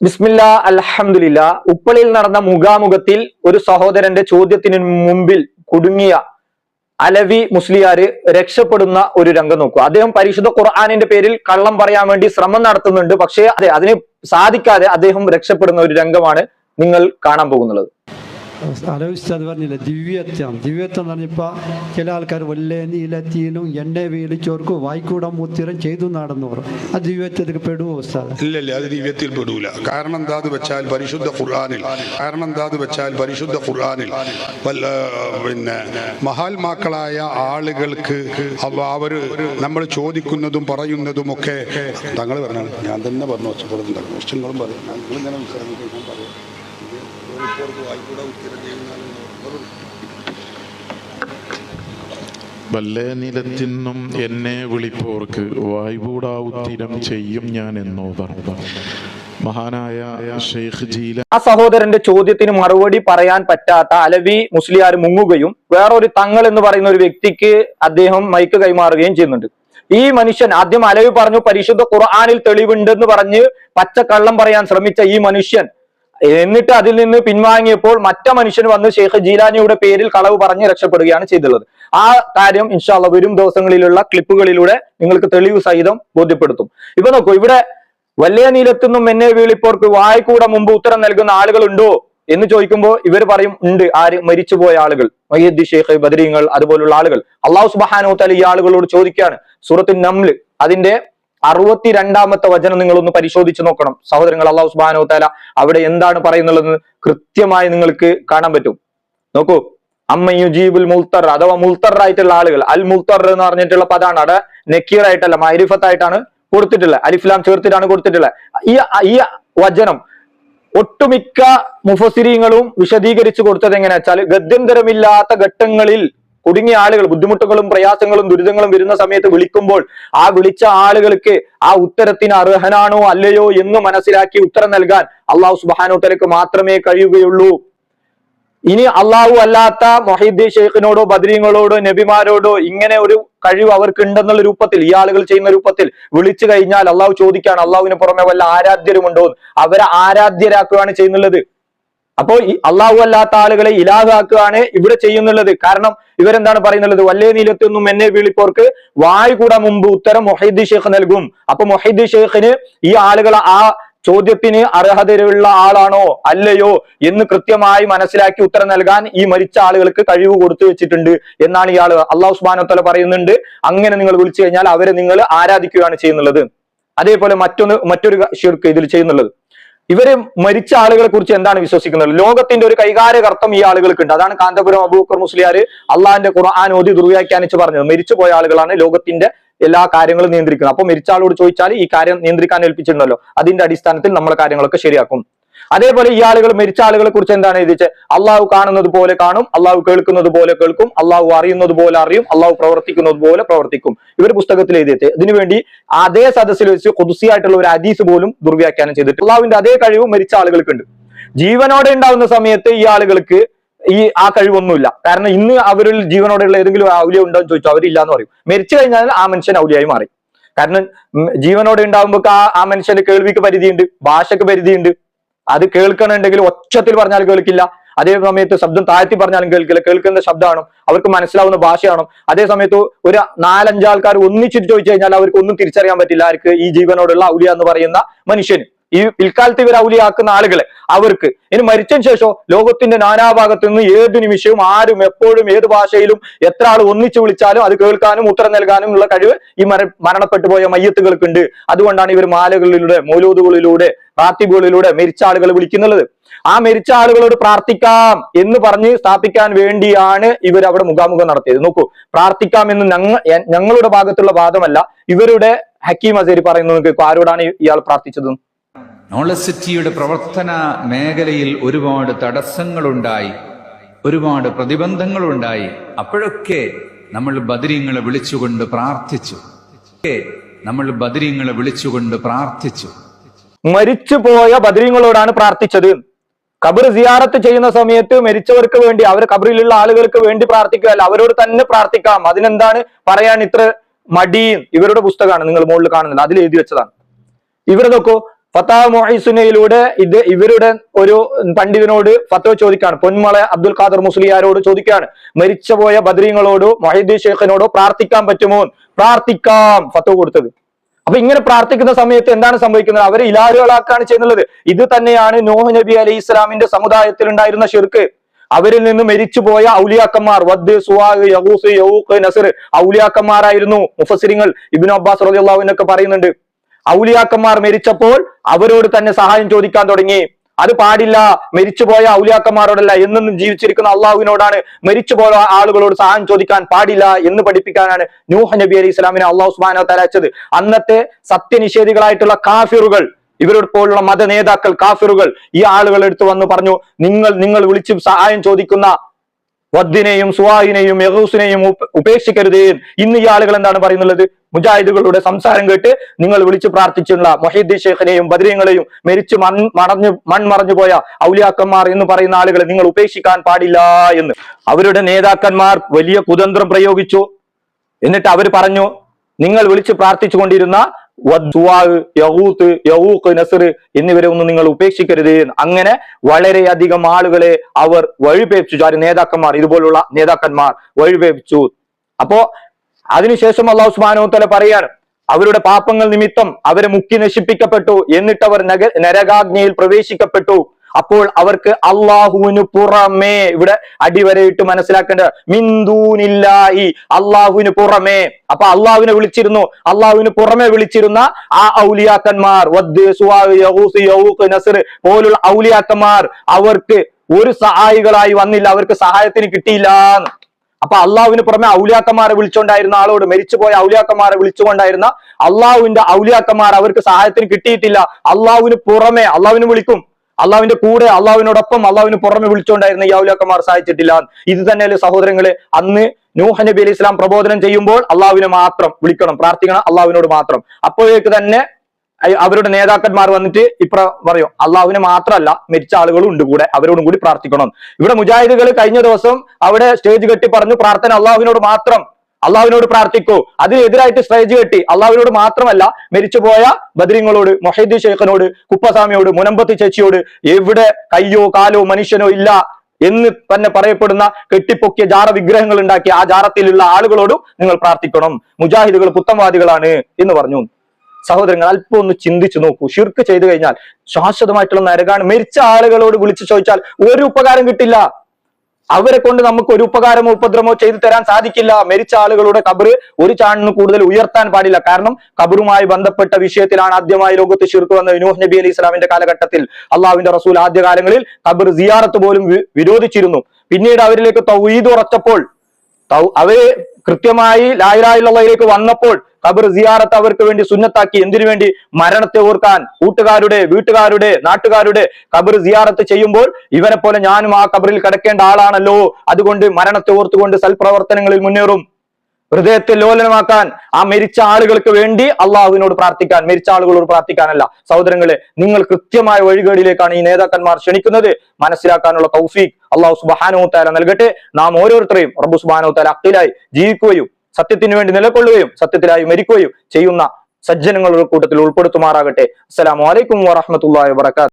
ബിസ്മില്ല അലഹമില്ല ഉപ്പളിൽ നടന്ന മുഖാമുഖത്തിൽ ഒരു സഹോദരന്റെ ചോദ്യത്തിന് മുമ്പിൽ കുടുങ്ങിയ അലവി മുസ്ലിയാര് രക്ഷപ്പെടുന്ന ഒരു രംഗം നോക്കുക അദ്ദേഹം പരിശുദ്ധ ഖുർആാനിന്റെ പേരിൽ കള്ളം പറയാൻ വേണ്ടി ശ്രമം നടത്തുന്നുണ്ട്. പക്ഷേ അതെ അതിന് സാധിക്കാതെ അദ്ദേഹം രക്ഷപ്പെടുന്ന ഒരു രംഗമാണ് നിങ്ങൾ കാണാൻ പോകുന്നത്. ആലോചിച്ച് അത് പറഞ്ഞില്ല. ദിവ്യത്വം. ദിവ്യത്വം എന്ന് പറഞ്ഞപ്പോൾ ചില ആൾക്കാർ വല്ലേ നീലത്തീനും എണ്ണ വീളിച്ചോർക്കും വായിക്കൂടം മുത്തിരം ചെയ്തു നടന്നു പറഞ്ഞു ആ ദിവ്യത്വത്തിൽ പെടുവോ ഇല്ലല്ലേ ഇല്ല ഇല്ല അത് ദിവ്യത്തിൽ പെടൂല. കാരണം എന്താന്ന് വെച്ചാൽ പരിശുദ്ധ ഖുർആാനിൽ കാരണം എന്താന്ന് വെച്ചാൽ പരിശുദ്ധ ഖുർആാനിൽ പിന്നെ മഹാത്മാക്കളായ ആളുകൾക്ക് അവർ നമ്മൾ ചോദിക്കുന്നതും പറയുന്നതും ഒക്കെ തങ്ങൾ പറഞ്ഞു ഞാൻ തന്നെ പറഞ്ഞു ഒച്ചപ്പെടുന്നുണ്ട്. ക്വസ്റ്റ്യങ്ങളും പറയും. ഉത്തരം ചെയ്യുന്നതാണ് വല്ലേ നിലത്തിന്നും എന്നെ വിളിപ്പോർക്ക് വായ്പൂടാവുത്തിരം ചെയ്യും ഞാൻ എന്നോതർ മഹാനായ ഷെയ്ഖ് ജീല ആ സഹോദരന്റെ ചോദ്യത്തിന് മറുപടി പറയാൻ പറ്റാത്ത അലവി മുസ്ലിയാർ മുങ്ങുകയും വേറൊരു തങ്ങൾ എന്ന് പറയുന്ന ഒരു വ്യക്തിക്ക് അദ്ദേഹം മൈക്ക് കൈമാറുകയും ചെയ്യുന്നുണ്ട്. ഈ മനുഷ്യൻ ആദ്യം അലവി പറഞ്ഞു പരിശുദ്ധ ഖുർആാനിൽ തെളിവുണ്ടെന്ന് പറഞ്ഞ് പച്ചക്കള്ളം പറയാൻ ശ്രമിച്ച ഈ മനുഷ്യൻ എന്നിട്ട് അതിൽ നിന്ന് പിൻവാങ്ങിയപ്പോൾ മറ്റ മനുഷ്യൻ വന്ന് ഷെയ്ഖ് ജീലാനിയുടെ പേരിൽ കളവ് പറഞ്ഞ് രക്ഷപ്പെടുകയാണ് ചെയ്തുള്ളത് ആ കാര്യം ഇൻഷാല്ല വരും ദിവസങ്ങളിലുള്ള ക്ലിപ്പുകളിലൂടെ നിങ്ങൾക്ക് തെളിവ് സഹിതം ബോധ്യപ്പെടുത്തും. ഇപ്പൊ നോക്കൂ ഇവിടെ വലിയ നീലത്തുനിന്നും എന്നെ വീളിപ്പോർക്ക് വായ്ക്കൂടെ മുമ്പ് ഉത്തരം നൽകുന്ന ആളുകളുണ്ടോ എന്ന് ചോദിക്കുമ്പോൾ ഇവർ പറയും ഉണ്ട്. ആര്? മരിച്ചുപോയ ആളുകൾ. മയ്യദ്ദി ഷെയ്ഖ് ബദരീങ്ങൾ അതുപോലുള്ള ആളുകൾ. അള്ളാഹു സുബാനോ ഈ ആളുകളോട് ചോദിക്കുകയാണ്. സൂറത്ത് നംൽ അതിന്റെ അറുപത്തിരണ്ടാമത്തെ വചനം നിങ്ങൾ ഒന്ന് പരിശോധിച്ച് നോക്കണം. സഹോദരങ്ങൾ അള്ളാഹു സുബാനോ തല അവിടെ എന്താണ് പറയുന്നുള്ളത്? കൃത്യമായി നിങ്ങൾക്ക് കാണാൻ പറ്റും. നോക്കൂ. അമ്മ യുജീബുൽ മുൽത്തർ അഥവാ മുൽത്തർ ആയിട്ടുള്ള ആളുകൾ അൽ മുൽത്തർ എന്ന് പറഞ്ഞിട്ടുള്ള പദാണ് അവിടെ നക്കീർ ആയിട്ടല്ല മൈരിഫത്തായിട്ടാണ് കൊടുത്തിട്ടുള്ളത് അലിഫ്ലാം ചേർത്തിട്ടാണ് കൊടുത്തിട്ടുള്ളത്. ഈ ഈ വചനം ഒട്ടുമിക്ക മുഫസിരിങ്ങളും വിശദീകരിച്ചു കൊടുത്തത് എങ്ങനെയാ വെച്ചാൽ ഗദ്യന്തരമില്ലാത്ത ഘട്ടങ്ങളിൽ കുടുങ്ങിയ ആളുകൾ ബുദ്ധിമുട്ടുകളും പ്രയാസങ്ങളും ദുരിതങ്ങളും വരുന്ന സമയത്ത് വിളിക്കുമ്പോൾ ആ വിളിച്ച ആളുകൾക്ക് ആ ഉത്തരത്തിന് അർഹനാണോ അല്ലയോ എന്ന് മനസ്സിലാക്കി ഉത്തരം നൽകാൻ അള്ളാഹു സുബാനോത്തലക്ക് മാത്രമേ കഴിയുകയുള്ളൂ. ഇനി അള്ളാഹു അല്ലാത്ത മൊഹീദ്ദീ ഷെയ്ഖിനോടോ ബദ്രീങ്ങളോടോ നബിമാരോടോ ഇങ്ങനെ ഒരു കഴിവ് അവർക്ക് ഉണ്ടെന്നുള്ള രൂപത്തിൽ ഈ ആളുകൾ ചെയ്യുന്ന രൂപത്തിൽ വിളിച്ചു കഴിഞ്ഞാൽ അള്ളാഹു ചോദിക്കാണ് അള്ളാഹുവിന് പുറമെ വല്ല ആരാധ്യരുമുണ്ടോ അവരെ ആരാധ്യരാക്കുകയാണ് ചെയ്യുന്നുള്ളത്. അപ്പോ ഈ അള്ളാഹു അല്ലാത്ത ആളുകളെ ഇലാഹാക്കുകയാണ് ഇവിടെ ചെയ്യുന്നുള്ളത്. കാരണം ഇവരെന്താണ് പറയുന്നത്? വല്ലേ നീലത്തൊന്നും എന്നെ വിളിപ്പോർക്ക് വായു കൂടാ മുമ്പ് ഉത്തരം മൊഹൈദ് ഷെയ്ഖ് നൽകും. അപ്പൊ മൊഹൈദ് ഷെയ്ഖിന് ഈ ആളുകൾ ആ ചോദ്യത്തിന് അർഹതയുള്ള ആളാണോ? അല്ലയോ? എന്ന് കൃത്യമായി മനസ്സിലാക്കി ഉത്തരം നൽകാൻ ഈ മരിച്ച ആളുകൾക്ക് കഴിവ് കൊടുത്തു വെച്ചിട്ടുണ്ട് എന്നാണ് ഇയാൾ അള്ളാഹു സുബാനോത്തല പറയുന്നുണ്ട്. അങ്ങനെ നിങ്ങൾ വിളിച്ചു കഴിഞ്ഞാൽ അവരെ നിങ്ങൾ ആരാധിക്കുകയാണ് ചെയ്യുന്നുള്ളത്. അതേപോലെ മറ്റൊന്ന് മറ്റൊരു ഷിർക്ക് ഇതിൽ ചെയ്യുന്നുള്ളത്. ഇവർ മരിച്ച ആളുകളെ കുറിച്ച് എന്താണ് വിശ്വസിക്കുന്നത്? ലോകത്തിന്റെ ഒരു കൈകാര്യകർത്തം ഈ ആളുകൾക്ക് ഉണ്ട് അതാണ് കാന്തപുരം അബൂക്കർ മുസ്ലിയാർ അള്ളാഹിന്റെ ഖുർആൻ ഓതി ദുർവ്യാഖ്യാനിച്ച് പറഞ്ഞത്. മരിച്ചു പോയ ആളുകളാണ് ലോകത്തിന്റെ എല്ലാ കാര്യങ്ങളും നിയന്ത്രിക്കുന്നത്. അപ്പൊ മരിച്ച ആളോട് ചോദിച്ചാൽ ഈ കാര്യം നിയന്ത്രിക്കാൻ ഏൽപ്പിച്ചിട്ടുണ്ടല്ലോ. അതിന്റെ അടിസ്ഥാനത്തിൽ നമ്മൾ കാര്യങ്ങളൊക്കെ ശരിയാക്കും. അതേപോലെ ഈ ആളുകൾ മരിച്ച ആളുകളെ കുറിച്ച് എന്താണ് എഴുതിച്ച്? അള്ളാഹു കാണുന്നത് പോലെ കാണും അള്ളാഹു കേൾക്കുന്നത് പോലെ കേൾക്കും അള്ളാഹു അറിയുന്നത് പോലെ അറിയും അള്ളാഹു പ്രവർത്തിക്കുന്നത് പോലെ പ്രവർത്തിക്കും. ഇവർ പുസ്തകത്തിൽ എഴുതിയത് ഇതിനുവേണ്ടി അതേ സദസ്സിൽ വെച്ച് കൊതുസിയായിട്ടുള്ള ഒരു ഹദീസ് പോലും ദുർവ്യാഖ്യാനം ചെയ്തിട്ട് അള്ളാഹുവിന്റെ അതേ കഴിവ് മരിച്ച ആളുകൾക്കുണ്ട്. ജീവനോടെ ഉണ്ടാവുന്ന സമയത്ത് ഈ ആളുകൾക്ക് ഈ ആ കഴിവൊന്നുമില്ല. കാരണം ഇന്ന് അവരിൽ ജീവനോടെയുള്ള ഏതെങ്കിലും ഔലിയ ഉണ്ടോ എന്ന് ചോദിച്ചു അവരില്ല എന്ന് പറയും. മരിച്ചു കഴിഞ്ഞാൽ ആ മനുഷ്യൻ ഔലിയായി മാറി. കാരണം ജീവനോടെ ഉണ്ടാകുമ്പോൾ ആ ആ മനുഷ്യന് കേൾവിക്ക് പരിധിയുണ്ട് ഭാഷക്ക് പരിധിയുണ്ട് അത് കേൾക്കണമെങ്കിൽ ഒച്ചത്തിൽ പറഞ്ഞാൽ കേൾക്കില്ല. അതേ സമയത്ത് ശബ്ദം താഴ്ത്തി പറഞ്ഞാലും കേൾക്കില്ല. കേൾക്കുന്ന ശബ്ദമാണ് അവർക്ക് മനസ്സിലാവുന്ന ഭാഷയാണ്. അതേ സമയത്ത് ഒരു നാലഞ്ചാൾക്കാർ ഒന്നിച്ചിട്ട് ചോദിച്ചു കഴിഞ്ഞാൽ അവർക്ക് ഒന്നും തിരിച്ചറിയാൻ പറ്റില്ല. ആർക്ക്? ഈ ജീവനോടുള്ള ഔലിയ എന്ന് പറയുന്ന മനുഷ്യന്. ഈ പിൽക്കാലത്ത് ഇവർ ഔലിയാക്കുന്ന ആളുകളെ അവർക്ക്. ഇനി മരിച്ചതിന് ശേഷം ലോകത്തിന്റെ നാനാഭാഗത്തു നിന്ന് ഏത് നിമിഷവും ആരും എപ്പോഴും ഏത് ഭാഷയിലും എത്ര ആൾ ഒന്നിച്ചു വിളിച്ചാലും അത് കേൾക്കാനും ഉത്തരം നൽകാനും ഉള്ള കഴിവ് ഈ മര മരണപ്പെട്ടു പോയ മയ്യത്തുകൾക്കുണ്ട്. അതുകൊണ്ടാണ് ഇവർ മാലകളിലൂടെ മൂലൂതുകളിലൂടെ പ്രാർത്ഥികളിലൂടെ മരിച്ച ആളുകൾ വിളിക്കുന്നുള്ളത്. ആ മരിച്ച ആളുകളോട് പ്രാർത്ഥിക്കാം എന്ന് പറഞ്ഞ് സ്ഥാപിക്കാൻ വേണ്ടിയാണ് ഇവർ അവിടെ മുഖാമുഖം നടത്തിയത്. നോക്കൂ പ്രാർത്ഥിക്കാം എന്ന് ഞങ്ങ ഞങ്ങളുടെ ഭാഗത്തുള്ള വാദമല്ല ഇവരുടെ ഹക്കീം അസേരി പറയുന്നത് നിങ്ങൾക്ക് ആരോടാണ് ഇയാൾ പ്രാർത്ഥിച്ചത്? നോളസിറ്റിയുടെ പ്രവർത്തന മേഖലയിൽ ഒരുപാട് തടസ്സങ്ങളുണ്ടായി ഒരുപാട് പ്രതിബന്ധങ്ങളുണ്ടായി. അപ്പോഴൊക്കെ നമ്മൾ ബദരീങ്ങളെ വിളിച്ചുകൊണ്ട് പ്രാർത്ഥിച്ചു. നമ്മൾ ബദരീങ്ങളെ വിളിച്ചുകൊണ്ട് പ്രാർത്ഥിച്ചു. മരിച്ചുപോയ ബദരീങ്ങളോടാണ് പ്രാർത്ഥിച്ചത്. കബർ സിയാറത്ത് ചെയ്യുന്ന സമയത്ത് മരിച്ചവർക്ക് വേണ്ടി അവർ കബറിലുള്ള ആളുകൾക്ക് വേണ്ടി പ്രാർത്ഥിക്കുകയല്ല അവരോട് തന്നെ പ്രാർത്ഥിക്കാം. അതിനെന്താണ് പറയാൻ ഇത്ര മടിയും? ഇവരുടെ പുസ്തകമാണ് നിങ്ങൾ മുകളിൽ കാണുന്നത്. അതിൽ എഴുതി വെച്ചതാണ്. ഇവരുടെ നോക്കൂ ഫത്താ മൊഹീസുനയിലൂടെ ഇത് ഇവരുടെ ഒരു പണ്ഡിതനോട് ഫത്തോ ചോദിക്കാണ്. പൊന്മള അബ്ദുൽ ഖാദർ മുസ്ലിയാരോട് ചോദിക്കാണ്. മരിച്ചുപോയ ബദ്രീങ്ങളോടോ മൊഹീദ്ദീൻ ഷെയ്ഖിനോടോ പ്രാർത്ഥിക്കാൻ പറ്റുമോ പ്രാർത്ഥിക്കാം ഫത്തോ കൊടുത്തത്. അപ്പൊ ഇങ്ങനെ പ്രാർത്ഥിക്കുന്ന സമയത്ത് എന്താണ് സംഭവിക്കുന്നത്? അവരെ ഇലാലുകളാക്കാണ് ചെയ്യുന്നത്. ഇത് തന്നെയാണ് നോഹ് നബി അലൈഹി ഇസ്ലാമിന്റെ സമുദായത്തിൽ ഉണ്ടായിരുന്ന ഷിർക്ക് അവരിൽ നിന്ന് മരിച്ചുപോയ ഔലിയാക്കന്മാർ വദ് സുവാഗ് യഹൂസ് യഹൂഖ് നസർ ഔലിയാക്കന്മാരായിരുന്നു മുഫസിരിങ്ങൾ ഇബിൻ അബ്ബാസ് റളിയല്ലാഹുവിനൊക്കെ പറയുന്നുണ്ട്. ഔലിയാക്കന്മാർ മരിച്ചപ്പോൾ അവരോട് തന്നെ സഹായം ചോദിക്കാൻ തുടങ്ങി. അത് പാടില്ല മരിച്ചുപോയ ഔലിയാക്കന്മാരോടല്ല എന്നും ജീവിച്ചിരിക്കുന്ന അള്ളാഹുവിനോടാണ് മരിച്ചുപോയ ആളുകളോട് സഹായം ചോദിക്കാൻ പാടില്ല എന്ന് പഠിപ്പിക്കാനാണ് നൂഹ് നബി അലി ഇസ്ലാമിനെ അള്ളാഹു സുബാനോ തലച്ചത് അന്നത്തെ സത്യനിഷേധികളായിട്ടുള്ള കാഫിറുകൾ ഇവരോട് പോലുള്ള മത നേതാക്കൾ കാഫിറുകൾ ഈ ആളുകൾ എടുത്തു വന്ന് പറഞ്ഞു നിങ്ങൾ നിങ്ങൾ വിളിച്ച് സഹായം ചോദിക്കുന്ന വദ്ദിനെയും സുവാഹിനെയും യഹൂസിനെയും ഉപ- ഉപേക്ഷിക്കരുതേ. ഇന്ന് ഈ ആളുകൾ എന്താണ് പറയുന്നത് മുജാഹിദുകളുടെ സംസാരം കേട്ട് നിങ്ങൾ വിളിച്ചു പ്രാർത്ഥിച്ചുള്ള മൊഹീദ് ഷേഖിനെയും ബദ്രീങ്ങളെയും മരിച്ചു മൺ മടഞ്ഞു മൺമറഞ്ഞു പോയ ഔലിയാക്കന്മാർ എന്ന് പറയുന്ന ആളുകളെ നിങ്ങൾ ഉപേക്ഷിക്കാൻ പാടില്ല എന്ന്. അവരുടെ നേതാക്കന്മാർ വലിയ കുതന്ത്രം പ്രയോഗിച്ചു. എന്നിട്ട് അവർ പറഞ്ഞു നിങ്ങൾ വിളിച്ചു പ്രാർത്ഥിച്ചുകൊണ്ടിരുന്ന യഹൂത്ത് യഹൂക്ക് നസർ എന്നിവരെ ഒന്നും നിങ്ങൾ ഉപേക്ഷിക്കരുത് അങ്ങനെ വളരെയധികം ആളുകളെ അവർ വഴിപേപ്പിച്ചു. ആര് നേതാക്കന്മാർ. ഇതുപോലുള്ള നേതാക്കന്മാർ വഴിപേപ്പിച്ചു. അപ്പോ അതിനുശേഷം അള്ളാഹു സുബാനോ തല പറയാണ് അവരുടെ പാപങ്ങൾ നിമിത്തം അവരെ മുക്കി നശിപ്പിക്കപ്പെട്ടു എന്നിട്ടവർ നരകാഗ്നിയിൽ പ്രവേശിക്കപ്പെട്ടു. അപ്പോൾ അവർക്ക് അള്ളാഹുവിന് പുറമേ ഇവിടെ അടിവരയിട്ട് മനസ്സിലാക്കേണ്ട മിന്ദൂനില്ലായി അള്ളാഹുവിന് പുറമേ. അപ്പൊ അള്ളാഹുവിനെ വിളിച്ചിരുന്നു. അള്ളാഹുവിന് പുറമെ വിളിച്ചിരുന്ന ആ ഔലിയാക്കന്മാർ പോലുള്ള ഔലിയാക്കന്മാർ അവർക്ക് ഒരു സഹായികളായി വന്നില്ല അവർക്ക് സഹായത്തിന് കിട്ടിയില്ല. അപ്പൊ അള്ളാഹുവിന് പുറമെ ഔലിയാക്കന്മാരെ വിളിച്ചുകൊണ്ടായിരുന്ന ആളോട് മരിച്ചുപോയ ഔലിയാക്കന്മാരെ വിളിച്ചുകൊണ്ടായിരുന്ന അള്ളാഹുവിന്റെ ഔലിയാക്കന്മാർ അവർക്ക് സഹായത്തിന് കിട്ടിയിട്ടില്ല. അള്ളാഹുവിന് പുറമെ അള്ളാഹുവിന് വിളിക്കും. അള്ളാഹുവിന്റെ കൂടെ അള്ളാവിനോടൊപ്പം അള്ളാവിന് പുറമെ വിളിച്ചുകൊണ്ടായിരുന്ന ഈ ഔലിയാക്കന്മാർ സഹായിച്ചിട്ടില്ല ഇത് തന്നെയല്ലേ സഹോദരങ്ങളെ അന്ന് നൂഹ് നബി അലൈഹി ഇസ്ലാം പ്രബോധനം ചെയ്യുമ്പോൾ അള്ളാവിനെ മാത്രം വിളിക്കണം പ്രാർത്ഥിക്കണം അള്ളാവിനോട് മാത്രം. അപ്പോഴേക്ക് തന്നെ അവരുടെ നേതാക്കന്മാർ വന്നിട്ട് ഇപ്ര പറയും അള്ളാഹുവിനെ മാത്രമല്ല മരിച്ച ആളുകളും ഉണ്ട് കൂടെ അവരോടും കൂടി പ്രാർത്ഥിക്കണം. ഇവിടെ മുജാഹിദുകൾ കഴിഞ്ഞ ദിവസം അവിടെ സ്റ്റേജ് കെട്ടി പറഞ്ഞു പ്രാർത്ഥന അള്ളാഹുവിനോട് മാത്രം അള്ളാഹുവിനോട് പ്രാർത്ഥിക്കൂ. അതിനെതിരായിട്ട് സ്ട്രേജ് കെട്ടി. അള്ളാഹുവിനോട് മാത്രമല്ല മരിച്ചുപോയ ബദ്രിങ്ങളോട് മൊഹീദ് ഷെയ്ഖനോട് കുപ്പസ്വാമിയോട് മുനമ്പത്തി ചേച്ചിയോട് എവിടെ കയ്യോ കാലോ മനുഷ്യനോ ഇല്ല എന്ന് തന്നെ പറയപ്പെടുന്ന കെട്ടിപ്പൊക്കിയ ജാറ വിഗ്രഹങ്ങൾ ഉണ്ടാക്കിയ ആ ജാറത്തിലുള്ള ആളുകളോടും നിങ്ങൾ പ്രാർത്ഥിക്കണം. മുജാഹിദുകൾ പുത്തംവാദികളാണ് എന്ന് പറഞ്ഞു. സഹോദരങ്ങൾ അല്പം ഒന്ന് ചിന്തിച്ചു നോക്കൂ. ഷിർക്ക് ചെയ്തു കഴിഞ്ഞാൽ ശാശ്വതമായിട്ടുള്ള നരകാണ്. മരിച്ച ആളുകളോട് വിളിച്ചു ചോദിച്ചാൽ ഒരു ഉപകാരം കിട്ടില്ല. അവരെ കൊണ്ട് നമുക്ക് ഒരു ഉപകാരമോ ഉപദ്രവമോ ചെയ്തു തരാൻ സാധിക്കില്ല. മരിച്ച ആളുകളുടെ കബറ് ഒരു ചാണിന് കൂടുതൽ ഉയർത്താൻ പാടില്ല. കാരണം കബറുമായി ബന്ധപ്പെട്ട വിഷയത്തിലാണ് ആദ്യമായി ലോകത്ത് ഷിർക്ക് വന്ന വിനോദ് നബി അലി ഇസ്ലാമിന്റെ കാലഘട്ടത്തിൽ അള്ളാഹുവിന്റെ റസൂൽ ആദ്യകാലങ്ങളിൽ കബർ സിയാറത്ത് പോലും വിരോധിച്ചിരുന്നു. പിന്നീട് അവരിലേക്ക് തൗഹീദ് ഉറച്ചപ്പോൾ അവർ കൃത്യമായി ലായിലായിലേക്ക് വന്നപ്പോൾ ഖബർ സിയാറത്ത് അവർക്ക് വേണ്ടി സുന്നത്താക്കി എന്തിനു വേണ്ടി? മരണത്തെ ഓർക്കാൻ കൂട്ടുകാരുടെ വീട്ടുകാരുടെ നാട്ടുകാരുടെ ഖബർ സിയാറത്ത് ചെയ്യുമ്പോൾ ഇവരെ പോലെ ഞാനും ആ ഖബറിൽ കിടക്കേണ്ട ആളാണല്ലോ. അതുകൊണ്ട് മരണത്തെ ഓർത്തുകൊണ്ട് സൽപ്രവർത്തനങ്ങളിൽ മുന്നേറും. ഹൃദയത്തെ ലോലനമാക്കാൻ ആ മരിച്ച ആളുകൾക്ക് വേണ്ടി അള്ളാഹുവിനോട് പ്രാർത്ഥിക്കാൻ മരിച്ച ആളുകളോട് പ്രാർത്ഥിക്കാനല്ല. സഹോദരങ്ങളെ നിങ്ങൾ കൃത്യമായ വഴികേടിലേക്കാണ് ഈ നേതാക്കന്മാർ ക്ഷണിക്കുന്നത്. മനസ്സിലാക്കാനുള്ള തൗഫീഖ് അള്ളാഹു സുബാനോ താല നൽകട്ടെ. നാം ഓരോരുത്തരെയും റബ്ബു സുബാനോ താല അക്കിലായി ജീവിക്കുകയും സത്യത്തിന് വേണ്ടി നിലകൊള്ളുകയും സത്യത്തിലായി മരിക്കുകയും ചെയ്യുന്ന സജ്ജനങ്ങളുടെ കൂട്ടത്തിൽ ഉൾപ്പെടുത്തുമാറാകട്ടെ. അസ്സലാമു അലൈക്കും വറഹമത്തുള്ളാഹി വബറകാത്ത്